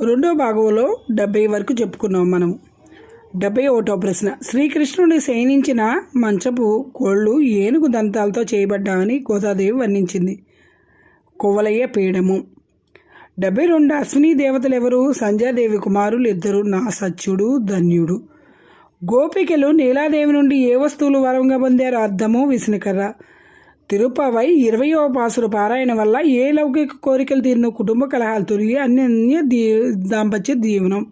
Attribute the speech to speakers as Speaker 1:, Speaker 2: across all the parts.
Speaker 1: రెండో భాగంలో డెబ్బై వరకు చెప్పుకున్నాం మనం. డెబ్బై ఒకటో ప్రశ్న. శ్రీకృష్ణుని శయనించిన మంచపు కోళ్ళు ఏనుగు దంతాలతో చేయబడ్డామని గోదాదేవి వర్ణించింది. కొవ్వలయ్య పీడము డెబ్బై రెండు అశ్విని దేవతలు ఎవరు సంధ్యాదేవి కుమారులు ఇద్దరు నా సత్యుడు ధన్యుడు. గోపికలు నీలాదేవి నుండి ఏ వస్తువులు వరంగా పొందారు? అర్థము విసునకర్ర. తిరుపవై ఇరవయో పాసులు పారాయణ వల్ల ఏ లౌకిక కోరికలు తీరిన కుటుంబ కలహాలు తొలగి అన్యన్య దీ దాంపత్య దీవనం.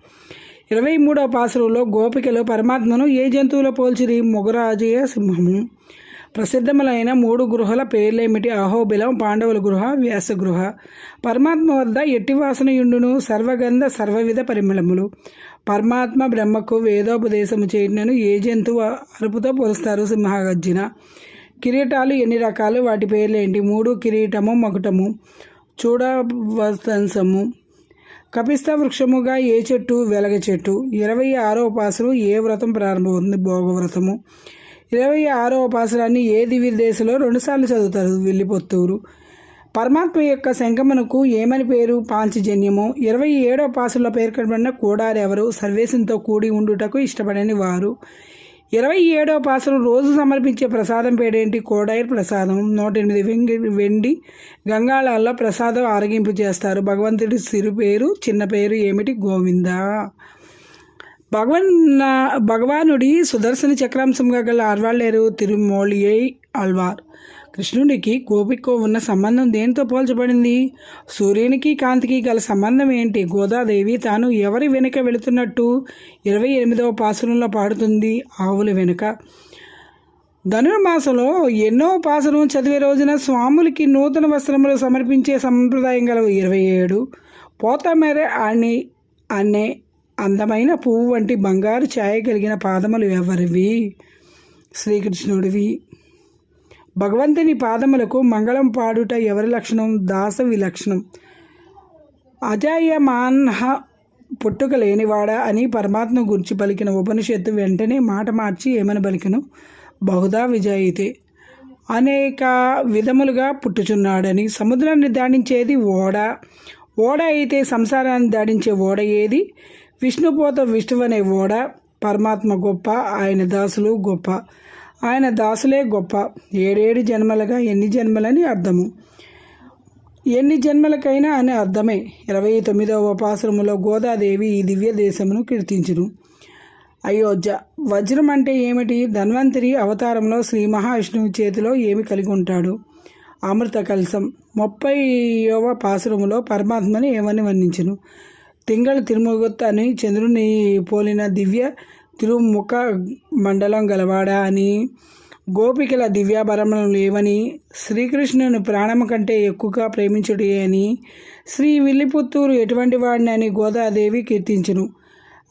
Speaker 1: ఇరవై మూడవ పాసులలో గోపికలు పరమాత్మను ఏ జంతువుల పోల్చిరి? మొగరాజయ సింహము. ప్రసిద్ధములైన మూడు గృహల పేర్లేమిటి? అహోబిలం పాండవుల గృహ వ్యాసగృహ. పరమాత్మ వద్ద ఎట్టి వాసనయుండును? సర్వగంధ సర్వవిధ పరిమళములు. పరమాత్మ బ్రహ్మకు వేదోపదేశము చేయటను ఏ జంతువు అరుపుతో పోలుస్తారు? సింహగర్జున. కిరీటాలు ఎన్ని రకాలు? వాటి పేర్లేంటి? మూడు కిరీటము మకుటము చూడవతంసము కపిస్త వృక్షముగా ఏ చెట్టు? వెలగ చెట్టు. ఇరవై ఆరో పాసలు ఏ వ్రతం ప్రారంభమవుతుంది? భోగవ్రతము ఇరవై ఆరో పాసరాన్ని ఏ దివ్య దేశంలో రెండుసార్లు చదువుతారు? వెళ్ళిపోత్తూరు పరమాత్మ యొక్క శంఖమునకు ఏమని పేరు? పాంచజన్యము. ఇరవై ఏడో పాసుల్లో పేర్కొనబడిన కూడారెవరు? సర్వేశంతో కూడి ఉండుటకు ఇష్టపడని వారు. ఇరవై ఏడవ పాసలు రోజు సమర్పించే ప్రసాదం పేరేంటి? కోడైర్ ప్రసాదం. నూట ఎనిమిది వెంగి వెండి గంగాళాల్లో ప్రసాదం ఆరగింపు చేస్తారు. భగవంతుడి సిరు పేరు చిన్న పేరు ఏమిటి? గోవింద. భగవన్ భగవానుడి సుదర్శన చక్రాంశంగా గల ఆర్వాళ్ళేరు తిరుమోళియై ఆల్వార్ కృష్ణుడికి గోపికో ఉన్న సంబంధం దేనితో పోల్చబడింది? సూర్యునికి కాంతికి గల సంబంధం ఏంటి? గోదాదేవి తాను ఎవరి వెనుక వెళుతున్నట్టు ఇరవై ఎనిమిదవ పాసురంలో పాడుతుంది ఆవుల వెనుక. ధనుర్మాసంలో ఎన్నో పాసురం చదివే రోజున స్వాములకి నూతన వస్త్రములు సమర్పించే సంప్రదాయం గల ఇరవై ఏడు పోతమేర అని అనే అందమైన పువ్వు వంటి బంగారు ఛాయ కలిగిన పాదములు ఎవరివి? శ్రీకృష్ణుడివి. భగవంతుని పాదములకు మంగళం పాడుట ఎవరి లక్షణం? దాస విలక్షణం అజాయమాన్హ పుట్టుక లేనివాడా అని పరమాత్మ గురించి పలికిన ఉపనిషత్తు వెంటనే మాట మార్చి ఏమని పలికను? బహుదా విజయితే. అనేక విధములుగా పుట్టుచున్నాడని. సముద్రాన్ని దాడించేది ఓడ. ఓడ అయితే సంసారాన్ని దాడించే ఓడ ఏది? విష్ణుపోత విష్ణువు అనే ఓడ. పరమాత్మ గొప్ప ఆయన దాసులు గొప్ప. ఆయన దాసులే గొప్ప. ఏడేడు జన్మలుగా ఎన్ని జన్మలని అర్థము? ఎన్ని జన్మలకైనా అని అర్థమే. ఇరవై తొమ్మిదవ ఉపాసనములో గోదాదేవి ఈ దివ్య దేశమును కీర్తించును. అయోధ్య వజ్రం అంటే ఏమిటి? ధన్వంతరి అవతారంలో శ్రీ మహావిష్ణువు చేతిలో ఏమి కలిగి ఉంటాడు? అమృత కలసం ముప్పైవ పాసురములో పరమాత్మని ఏమని వర్ణించును? తింగళ తిరుమగొత్త అని చంద్రుని పోలిన దివ్య తిరుముఖ మండలం గలవాడ అని గోపికల దివ్యాభరణం లేవని శ్రీకృష్ణుని ప్రాణం కంటే ఎక్కువగా ప్రేమించుడే అని శ్రీ విల్లిపుత్తూరు ఎటువంటి వాడిని అని గోదాదేవి కీర్తించును.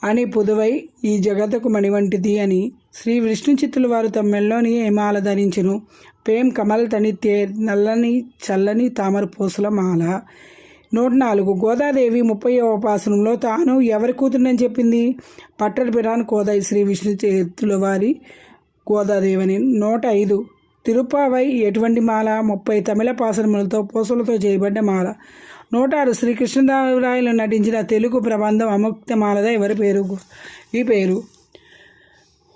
Speaker 1: అని పుదువై ఈ జగత్తుకు మణివంటిది అని శ్రీ విష్ణు చిత్తుల వారు తమ మెల్లోని ఏమాల ధరించును. ప్రేమ్ కమల్ తనిత్యే నల్లని చల్లని తామర పూసల మాల. నూట నాలుగు గోదాదేవి ముప్పై ఉపాసనంలో తాను ఎవరి కూతురునని చెప్పింది? పట్టణ పిరాన్ కోదాయి శ్రీ విష్ణు చేతుల వారి గోదాదేవి అని నూట ఐదు తిరుపావై ఎటువంటి మాల? ముప్పై తమిళ పాసనములతో పూసలతో చేయబడ్డ మాల. నూట ఆరు శ్రీకృష్ణదేవరాయలు నటించిన తెలుగు ప్రబంధం అముక్త మాలద ఎవరి పేరు? ఈ పేరు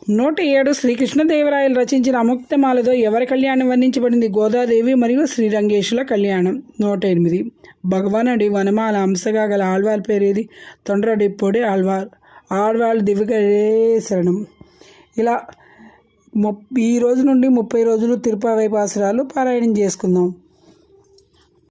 Speaker 1: నూట ఏడు శ్రీకృష్ణదేవరాయలు రచించిన అముక్తమాలతో ఎవరి కళ్యాణం వర్ణించబడింది? గోదాదేవి మరియు శ్రీరంగేశుల కళ్యాణం. నూట ఎనిమిది. భగవానుడి వనమాల అంశగా గల ఆళ్వార్ పేరేది? తొండ్రడి పొడి ఆళ్వార్. ఆళ్వాళ్ళు దివిగరే శరణం. ఇలా ముప్ ఈ రోజు నుండి ముప్పై రోజులు తిరుపతి పాసురాలు పారాయణం చేసుకుందాం.